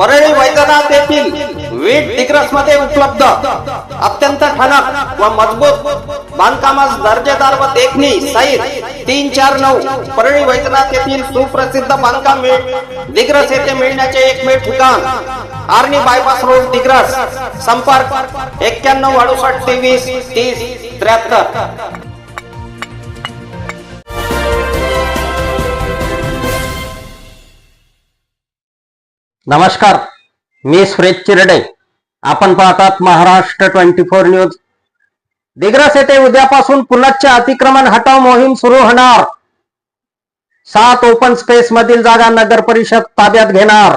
परळी वैद्यनाथ येथील वीट दिग्रसमध्ये उपलब्ध. अत्यंत ठणक व मजबूत बांधकामास दर्जेदार व देखणी सहित तीन चार नऊ परळी वैद्यनाथ येथील सुप्रसिद्ध बांधकाम दिग्रस येथे मिळण्याचे एकमेव ठिकाण. Arni bypass road Digras. संपर्क एक्क्याण्णव अडुसष्ट तेवीस तीस त्र्याहत्तर. नमस्कार मी सुरेश चिरडे. आपण पाहतात Maharashtra twenty four news. Digras येथे उद्यापासून पुनच्च अतिक्रमण हटाव मोहीम सुरू होणार. सात ओपन स्पेस मधील जागा नगर परिषद ताब्यात घेणार.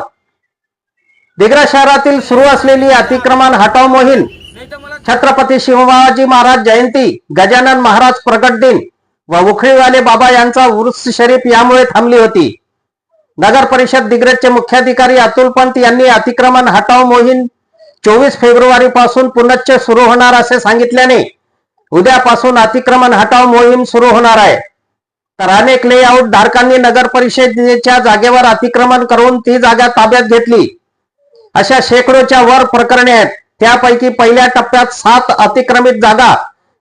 दिग्रस शहरातील सुरू असलेली अतिक्रमण हटाव मोहीम. छत्रपती शिवबाजी महाराज जयंती गजानन महाराज प्रगट दिन व उखळीवाले बाबा यांचा उर्स शरीफ यामुळे थांबली होती. नगर परिषद दिग्रजचे मुख्याधिकारी अतुल पंत यांनी अतिक्रमण हटाव मोहीम चोवीस फेब्रुवारी पासून पुनश्च सुरू होणार असे सांगितल्याने उद्यापासून अतिक्रमण हटाव मोहीम सुरू होणार आहे. तर अनेक लेआउट धारकांनी नगर परिषदेच्या जागेवर अतिक्रमण करून ती जागा ताब्यात घेतली. अशा शेकडोच्या वर प्रकरणे आहेत. त्यापैकी पहिल्या टप्प्यात सात अतिक्रमित जागा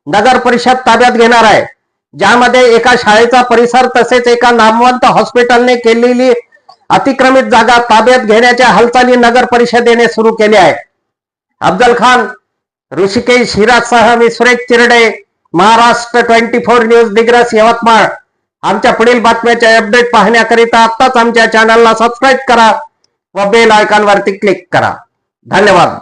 नगर परिषद ताब्यात घेणार आहे. ज्यामध्ये एका शाळेचा परिसर तसेच एका नामवंत हॉस्पिटलने केलेली अतिक्रमित जागा ताब्यात घेण्याच्या हालचाली नगर परिषदेने सुरू केल्या आहेत. अफजल खान ऋषिकेश हिराजसह मी Suresh Chirde Maharashtra twenty four news Digras Yavatmal. आमच्या पुढील बातम्याचे अपडेट पाहण्याकरिता आत्ताच आमच्या चॅनलला सबस्क्राईब करा व बेल आयकॉनवरती क्लिक करा. धन्यवाद.